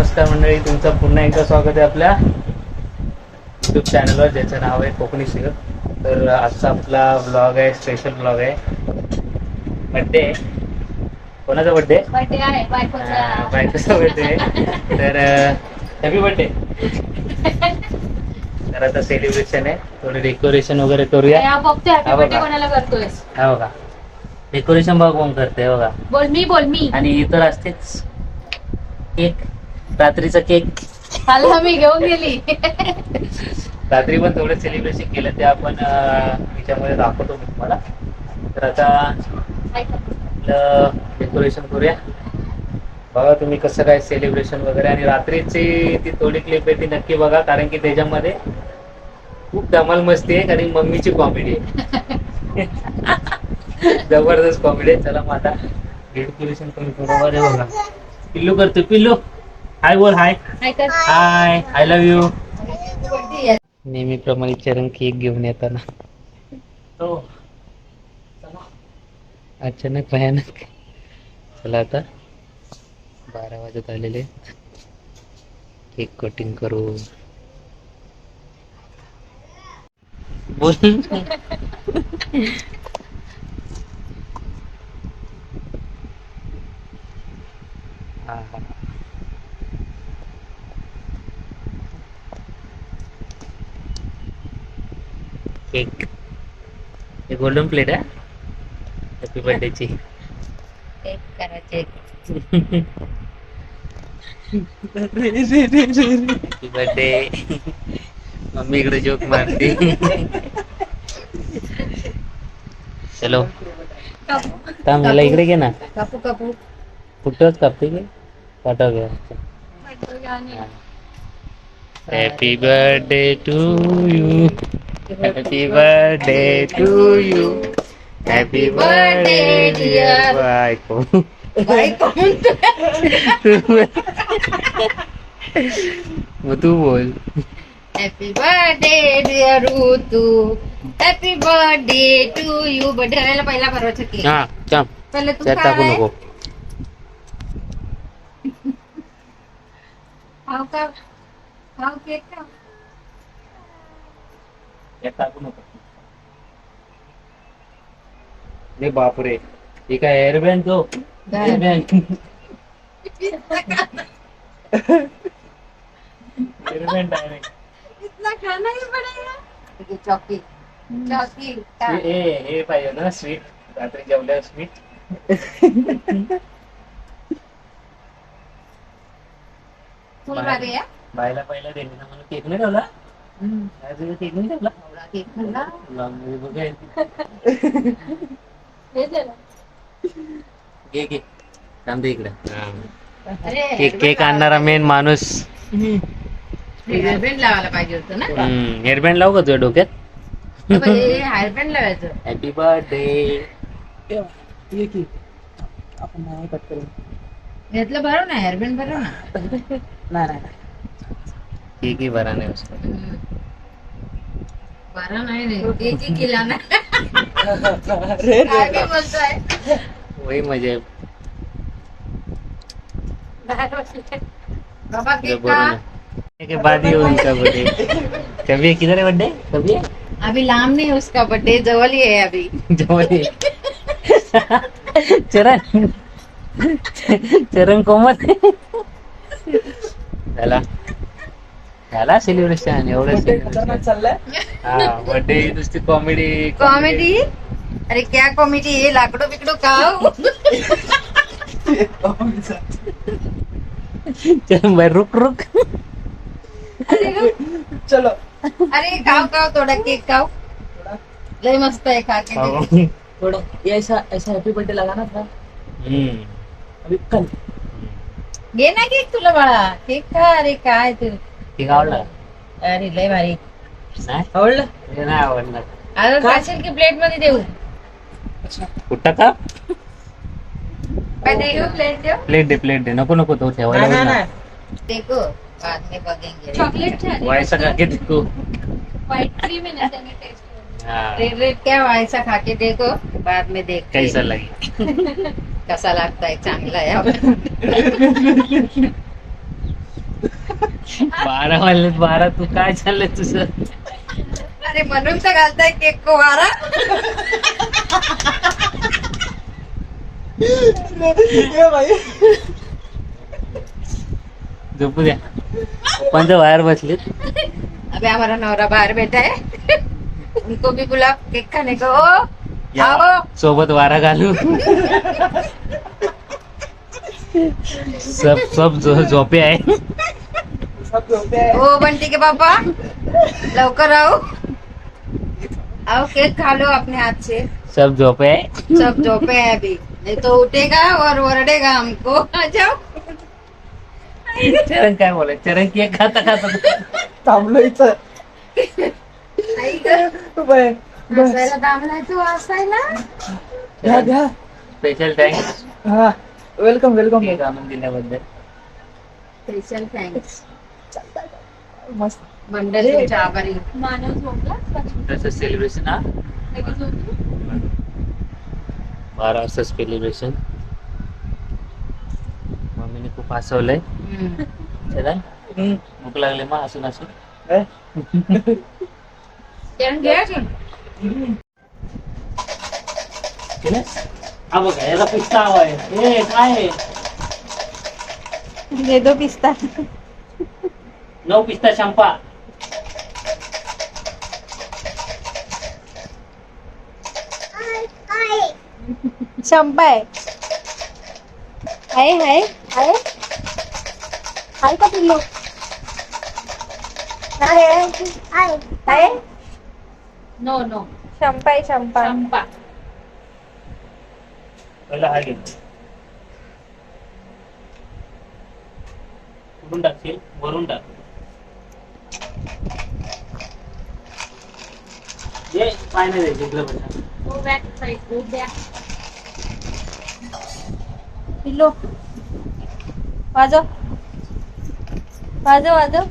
नमस्कार मंडळी तुमचं पुन्हा एकदा स्वागत आहे आपल्या युट्यूब चॅनलवर ज्याचं नाव आहे कोकणी शिर तर आजचा आपला ब्लॉग आहे स्पेशल ब्लॉग आहे. बड्डे कोणाचा बड्डे बर्थडे आहे बायकोचा. बड्डे तर हॅपी बड्डे तर आता सेलिब्रेशन आहे. थोडं डेकोरेशन वगैरे करूया. हा बघा. हा डेकोरेशन बघा कोण करते बघा. बोल मी बोल मी. आणि इतर असतेच केक रात्रीचा केक. काल मी घेऊन गेली. रात्री पण थोडं सेलिब्रेशन केलं ते आपण अं, याच्यामध्ये दाखवतो मी तुम्हाला. तर आता आपलं डेकोरेशन करूया. बघा तुम्ही कसं काय सेलिब्रेशन वगैरे आणि रात्रीची ती थोडी क्लिप आहे ती नक्की बघा कारण की त्याच्यामध्ये खूप धमाल मस्ती आहे कारण मम्मीची कॉमेडी आहे. जबरदस्त कॉमेडी आहे. चला मग आता डेकोरेशन कमी बरोबर आहे बघा. पिल्लू करतो पिल्लू. हाय बोल hi. Hi I love you नेहमीप्रमाणे चरण केक घेऊन येताना. तो अचानक भयानक. चला आता. बारा वाजत आलेले. केक कटिंग करू. बोल. हा हा. केक हे गोल्डन प्लेट आहे. हॅपी बर्थडेची करायचे. हॅपी बर्थडे मम्मी इकडे जोक मारते. चलो थांब मला इकडे घे ना. कापू कापू. कुठंच कापते की? पाठव घ्या happy birthday to you happy birthday to you happy birthday dear बायको मग तू बोल. Happy birthday dear Tu happy birthday to you birthday करायला पहिला परवाचा केक हा थांब. पहिले तू त्यात टाकू काय नको. खाऊ का खाऊ केक का? टाकू नको. रे बापरे. हे काय एअरबँड तो एअरबँड एअरबँड डायरेक्ट इतना खाना ही पड़ेगा चौकी चौकी हे हे पाहिजे ना स्वीट रात्री जेवल्यावर स्वीट आहे? बायला पहिला दिली ना म्हणून केक नाही ठेवला? केक नाही केक हे आणणारा मेन माणूस हेअरबँड लावायला पाहिजे होतं ना हेअरबँड लावू का तुझ्या डोक्यात हेअरबँड लावायचं हॅपी बर्थडे घेतलं बरं ना हेअरबँड बरं ना केक ही बरा नाही उसका। बरं नाही रे एक ही केला ना काय बी बोलतोय वही मजा। आहे बाबा जो केक बोलो का ना के बाद ही हो उनका बर्थडे कभी है किधर है बर्थडे कभी है? अभी लांब नहीं उसका बर्थडे जवळ ही है अभी। जवळ चरण। चरण कोमत झाला झाला सेलिब्रेशन एवढं celebration. हा बर्थडे नुसती कॉमेडी कॉमेडी अरे क्या कॉमेडी है लाकडो बिकडो चल भाई रुक रुक. चलो. अरे खाओ खाओ थोड़ा केक खाओ लय मस्त आहे खा के. थोड़ा ये ऐसा ऐसा हैप्पी बर्थडे लगाना था हम्म. अभी कल घे ना केक तुला बाळा. केक खा अरे काय तू. ठीक आवडला अरे लय भारी नाही आवडलं हे नाही आवडला आता खाशील की प्लेटमध्ये देऊ कुठं का काय देऊ प्लेट देऊ प्लेट दे प्लेट दे नको नको तो नाही ठेवायला नाही ना. नाही देखो बाद में बघेंगे चॉकलेट वैसा करके देखो व्हाइट क्रीम है ना त्याने टेस्ट हाँ, रेड रेड क्या वैसा खा के देखो बाद में देख कैसा लगे कसा लागताय चांगला आहे बारा वाजलेत बारा तू काय चाललंय तुझं? अरे म्हणून तर घालताय केक को भाई झोपू द्या. पण तर बाहेर बसलेत अबे हमारा नवरा बाहर बैठा है उनको भी बुला केक खाने को ओ आओ सोबत वारा घालू. सब सब झो- झोपे आहे. हैं ओ बंटी के पापा. लवकर आओ आओ केक खा लो अपने हाथ से सब झोपे? सब झोपे हैं अभी. नहीं तो उठेगा और वर्डेगा हमको. आ जाओ. चरण काय बोलाय चरण केक खाता खाता थांबलो इथं. आई गं, बाय. बाय. हसायला दामलाय तू हसायला घ्या घ्या. स्पेशल थँक्स हा. वेलकम वेलकम केक आणून दिल्याबद्दल. स्पेशल थँक्स मस्त मंडळ तुमच्या आभारी. मानव झोपला तसं सेलिब्रेशन हा लगेच झोपली बारा वाजता सेलिब्रेशन मम्मीने खूप हसवलंय. हम्म. चरण हम्म. भूक लागले मग हसून हसून ए, चरण घ्या की. केलं? हा बघा याचा पिस्ता हवा आहे. ए काय आहे? दे दो पिस्ता. नऊ पिस्ता शंपा शंपा आहे आहे आहे आहे आहे का पिल्लू आहे आहे नो नो शंपा आहे शंपा पहिला हा घे कुठून टाकशील वरून टाक ये पाय नाही पिल्लू. वाजव. वाजव वाजव.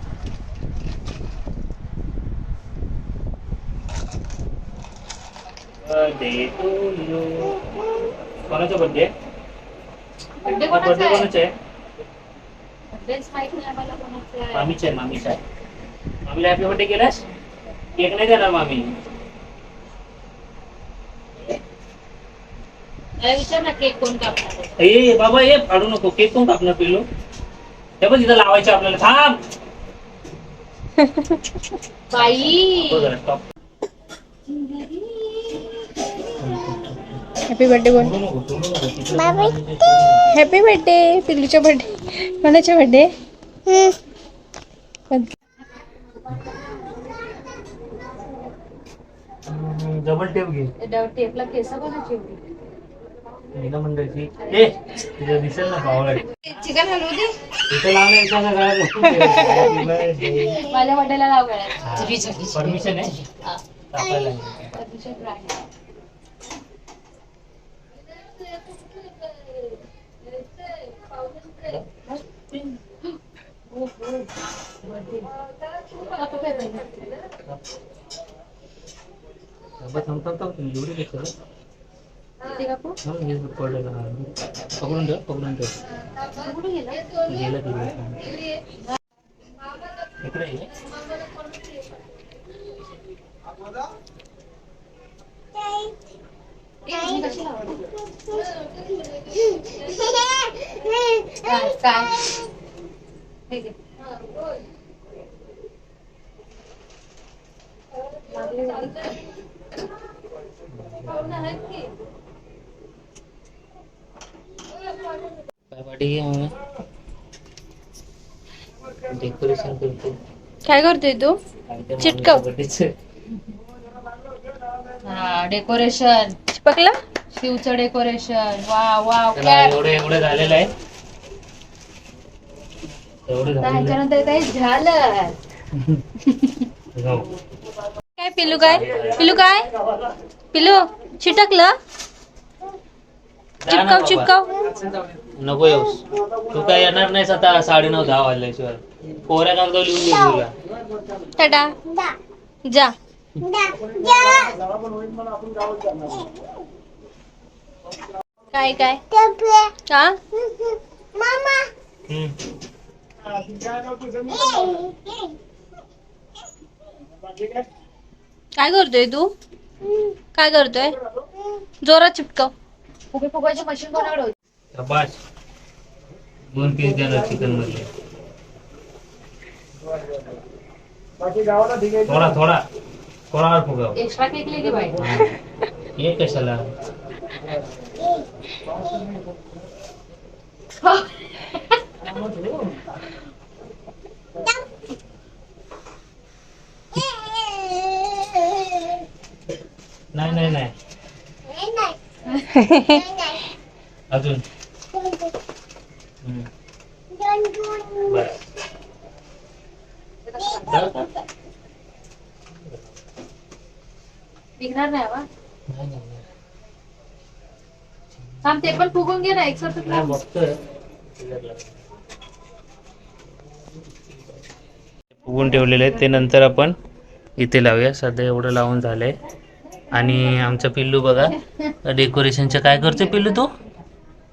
कोणाचा बर्थडे बर्थडे कोणाचा बर्थडे आहे? कोणाचा आहे? बर्थडेच माहीत नाही आम्हाला कोणाचा आहे. मामीचा आहे मामीचा आहे. मामीला हॅपी बर्थडे केलास? केक नाही देणार मामी. ए बाबा ये फाडू नको केक कोण कापणार पिल्लू हे बघ इथं लावायचे आपल्याला थांब बाई. हॅपी बर्थडे बोल. हॅपी बर्थडे पिल्लूच्या बर्थडे कोणाच्या बर्थडे डबल टेप घे त्या टेपला केस कोणाची मीना मंडळची ए तिथं दिसेल ना पावळ चिकन हलवू दे इथं लावलं. माझ्या बर्थडेला लाव परमिशन आहे हा. कापायला Permission आहे. हो, हो. Birthday. कापू काय पाहिजे? थांबा, थांब, थांब, थांब. तुम्ही एवढे घेतलं पकडून ठेव पकडून ठेव गेलं तिकडे इकडे ये. ए, ही कशी लावली? काय काय हे घे. पाहुणे आहेत की? काय पाठी घे मग डेकोरेशन करतो काय करतोय तू? काय चिटकव. हा डेकोरेशन चिपकला? शिवचं डेकोरेशन वा वा कॅप एवढं एवढं झालेलं आहे. एवढं झालेलं आहे. त्याच्यानंतर काही झालं. हो. काय पिल्लू काय? पिल्लू काय? पिल्लू चिटकलं? जा ना चिपकाव बाबा. चिपकाव. नको येऊस तू काय येणार नाहीस आता साडे नऊ दहा वाजल्याशिवाय. कोऱ्या कागदावर लिहून देऊ तुला. टाटा. जा. काय काय? का हम्म. काय करतोय तू? काय करतोय? जोरात चिपकव. फुगे फुगायची मशीन कोणाकडे होती. शाबास. दोन पीस देणार चिकनमध्ये थोडा थोडा थोडा. और फुगाव? एक्स्ट्रा केक लेके बाई. हे. कशाला? नाही नाही नाही. अजून? निघणार नाही. थांब ते पण फुगून घे ना नाही बघतोय. फुगून ठेवलेले आहेत ते नंतर आपण इथे लावूया. सध्या एवढं लावून झालंय. आणि आमचं पिल्लू बघा डेकोरेशनचं काय करतोय पिल्लू तू?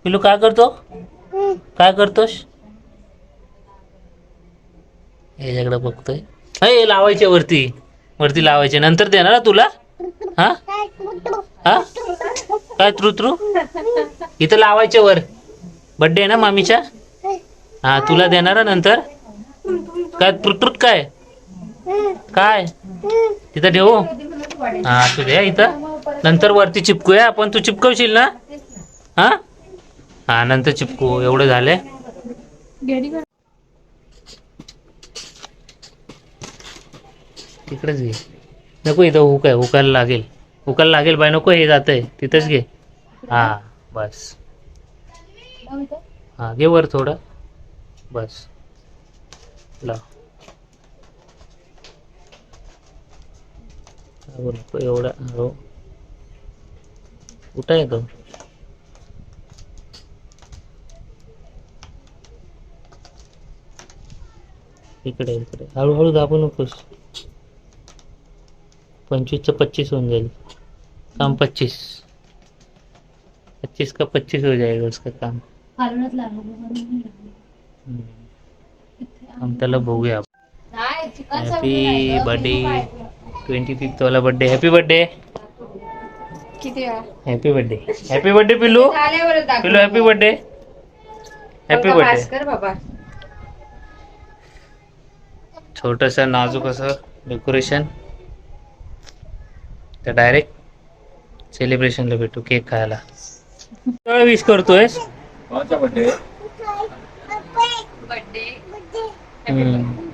पिल्लू काय करतो? काय करतोस? याच्याकडे बघतोय. हे लावायचे वरती. वरती लावायचे. नंतर देणार ना तुला? हा? हा? काय त्रू त्रू इथं लावायचे वर. बड्डे आहे ना मामीच्या? हा तुला देणार नंतर. काय त्रुत्रुत काय? काय? तिथं ठेवू? हा तू द्या इथं. नंतर वरती चिपकूया. आपण तू चिपकवशील ना? हा? हा नंतर चिपकू. एवढं झालंय तिकडेच घे. नको इथं हुक आहे हुकायला लागेल. हुकायला लागेल बाय नको हे जात आहे तिथंच घे. हा बस. हा घे वर थोडं. बस. लाव. एवढा हो. कुठं आहे तो? इकडे इकडे. हळूहळू दाबू नकोस. पंचवीसचं पच्चीस होऊन जाईल. काम पच्चीस. पच्चीस का पच्चीस हो जाएगा उसका काम. हम त्याला बघूया. हॅपी बर्थडे ट्वेंटी फिफ्थ वाला birthday happy birthday happy birthday happy birthday दाखव. पिल्लू. हॅपी बर्थडे हॅपी बर्थडे छोटस नाजूक असं डेकोरेशन तर डायरेक्ट सेलिब्रेशनला भेटू केक खायला. विश करतोयस बर्थडे हम्म.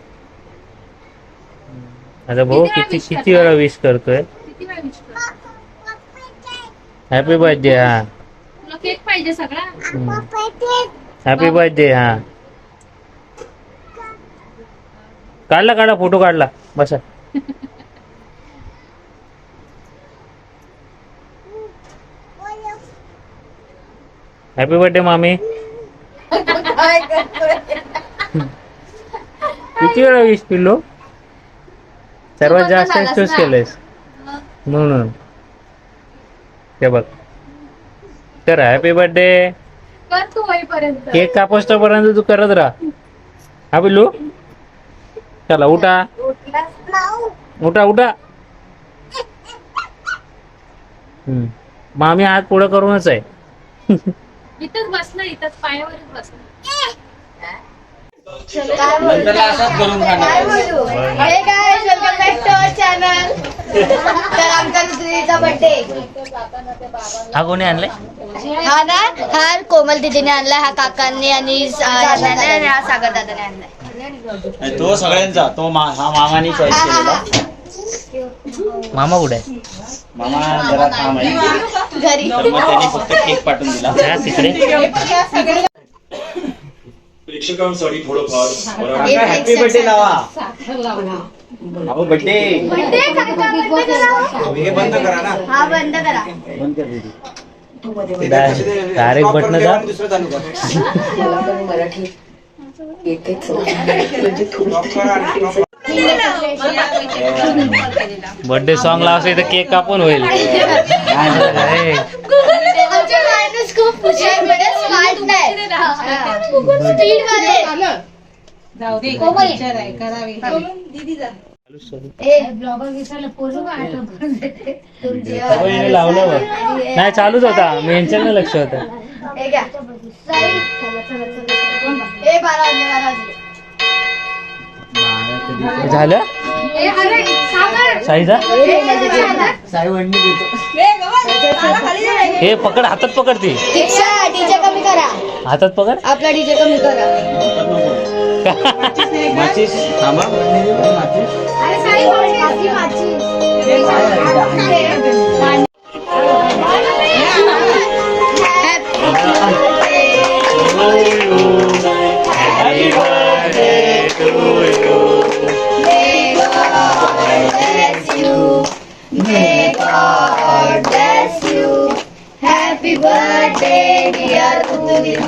आता भाऊ किती किती वेळा विश करतोय? हॅपी बर्थडे हा. तुला केक पाहिजे सगळा? हॅपी बर्थडे हा. काढला काढला फोटो काढला. बसा. हॅपी बर्थडे मामी. किती वेळा विश पिल्लो? सर्वात जास्त चूज ना. केलंयस. म्हणून. ते बघ. तर हॅपी बर्थडे केक कापोस पर्यंत तू करत राहा. हा पिल्लू? चला उठा. उठा उठा. हम्म. मामी हात पुढं करूनच आहे. इथंच बस ना इथंच पायावरच हे काय welcome back to our channel तर आमचा ऋतुजा बर्थडे हा कोणी आणलाय? हा ना? हा कोमल दिदीने आणलाय हा काकांनी आणि हा सागर दादाने आणलाय. तो सगळ्यांचा तो मा हा मामाने चॉईस केलेला. मामा कुठे आहे? मामा जरा काम आहे. घरी. तर मग त्याने फक्त केक पाठवून दिला. जा तिकडे. प्रेक्षकांसाठी थोडंफार मराठी एक- एक हॅपी बर्थडे. लावा. अहो बर्थडे बर्थडे काका बर्थडे करा हे बंद करा ना. हा बंद करा. बंद कर. दीदी. डायरेक्ट बटन दुसरं चालू कर. बर्थडे सॉंग लावायचं इथं केक कापून होईल. म्हणजे जाऊ दे करावी. लावलं नाही चालूच होता. मी यांच्याकडे लक्ष होतं. हे झालं. साईजा? ए, त्याची सागर. साई वडणी देतो हे पकड हातात पकड ती. दीक्षा डीजे कमी करा. हातात पकड? आपला डीजे कमी करा. माचीस. थांबा अरे साई माची,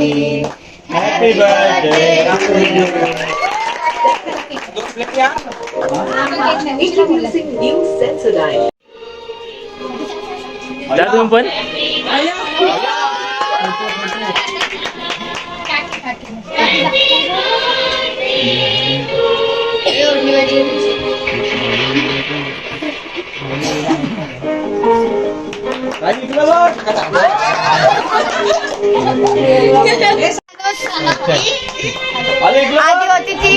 Happy, happy birthday, Akuya. Introducing new Sensodyne. Wala doon po? Ayaw! आधी होती ती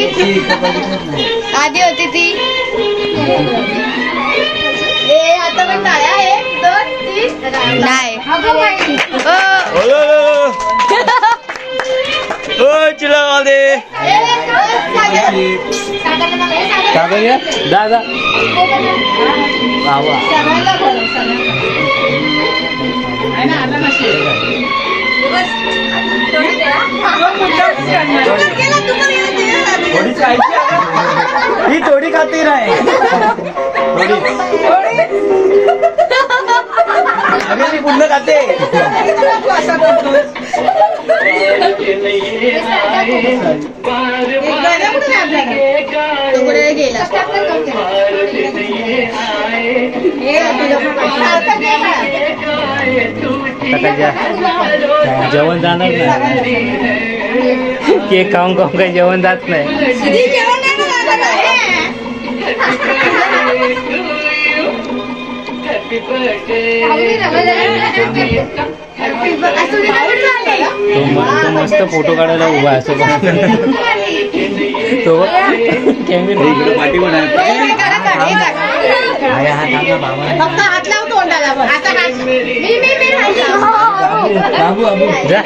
आधी होती ती ए आता पण टाळ्या एक दोन तीन नाही ओ. ए, ही थोडी खाती नाही अरे ती पूर्ण खाते. गेला जेवण जाणार नाही. केक खाऊन खाऊन काही जेवण जात नाही. तो म- तो मस्त फोटो काढायला उभा आहे असं बघ. तो कॅमेरा. इकडे पाठी ना बाबा. फक्त हात लाव तोंडाला बस. आता हात मी मी मी राहिली. बाबू बाबू जा.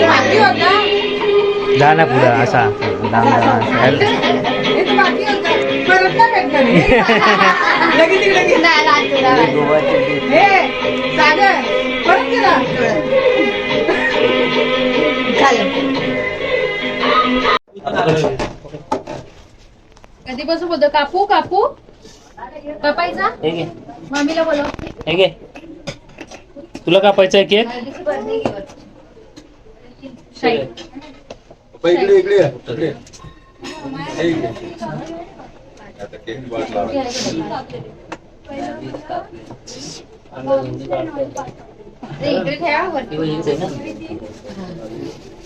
बाकी होता जा ना पुढं असा लांब लांब. हे तर बाकी होतं. परत नाही भेटणार हे. लगेच तिकडे कधीपासून बोलतो? कापू कापू पपाईचा हे घे. मम्मीला बोलव. हे घे. तुला कापायचं आहे केक इकडे इकडे या, इकडे. या. हे इकडे. आता केक वाट लावा. इकडे ठेवा वरती.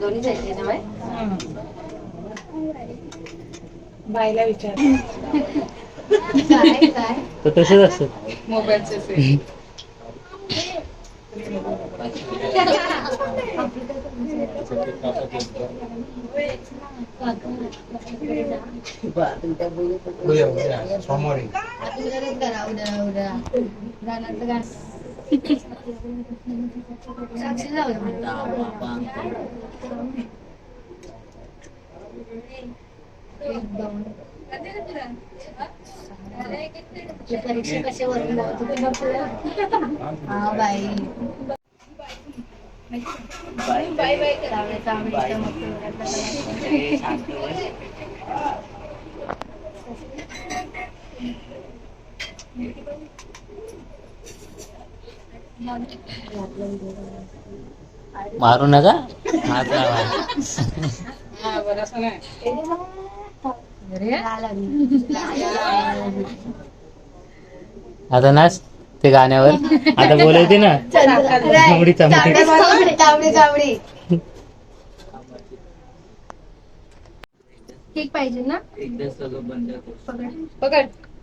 दोन्ही साईडने ना बाई? बाईला विचार काय काय तर तसंच असतं मोबाईलचे से. उद्या, उद्या, सोमवारी उद्याच करा उद्या उद्या जाणार तर गा- साक्षी जाऊ दे. परीक्षा कशावरून हा बाई तांबडे तांबडे मारू नका? लावा. आता नाच ते गाण्यावर. आता बोलवते ना? केक पाहिजे ना? पकड. कापा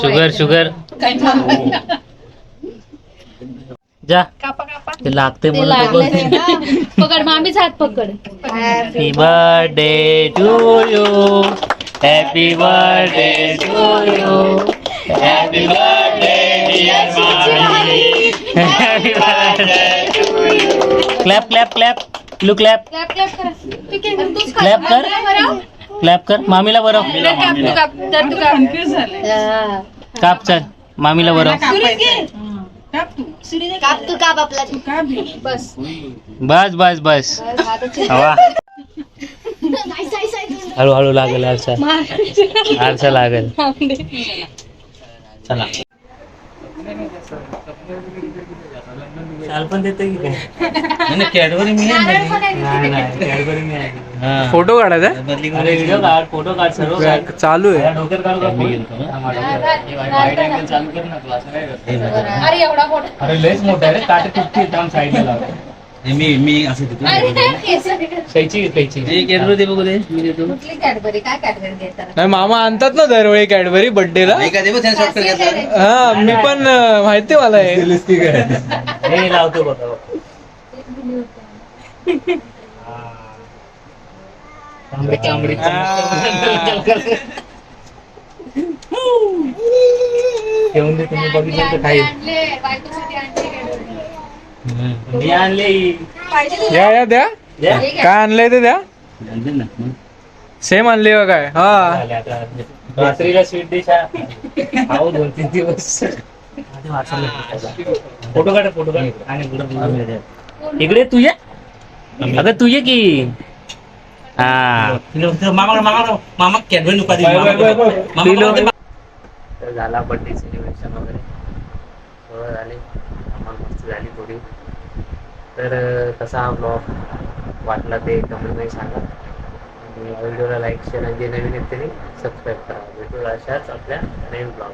शुगर शुगर. जा. ते लागते म्हणून. पकड मामीच हात पकड. Happy birthday to you happy birthday to you happy birthday मामी happy birthday to you clap clap clap Lu clap clap clap करा. क्लॅप कर. मामीला बरं काप तू काप तर तू काप काप चल. मामीला बरं काप तू. काप आपला. बस. बस बस बस. हवा. हळूहळू लागेल आरसा. आरसा लागेल. चला. चाल पण देते की काय? कॅडबरी मी नाही नाही कॅडबरी मी आहे. फोटो काढायचा अरे व्हिडिओ काढ फोटो काढ सर्व काढ. चालू आहे. या डोक्यात काढू का फोन? हा, माझ्या वाईट अँगल चालू कर ना तू असं काय करतो? अरे एवढा मोठा. अरे लयच मोठा आहे रे. काटे तुटते थांब साईडला मी मी असं कैची हे कॅडबरी दे बघू दे मी देतो. कुठली कॅडबरी? काय कॅडबरी घेतात नाही मामा आणतात ना दरवेळी कॅडबरी त्याने शॉर्टकट घेतला हा मी पण अं, माहितीये मला हे लावतो बघा ठेवून दे तुम्ही बघितलं तर खाईल. मी आणले. या या द्या. द्या. काय आणलंय ते द्या. सेम आणली काय. हा. रात्रीला स्वीट डिश खाऊ दोन तीन दिवस. फोटो काढ फोटो काढ. इकडे- तू ये. अगं तू ये की. हा. मामा कॅडबरी झाला बर्थडे सेलिब्रेशन वगैरे. सगळं झाले. मस्त झाली थोडी. तर कसा हा ब्लॉग वाटला ते कमेंटमध्ये सांगा. आणि व्हिडिओला लाईक शेअर आणि जे नवीन आहेत त्यांनी सबस्क्राईब करा. भेटू अशाच आपल्या नवीन ब्लॉग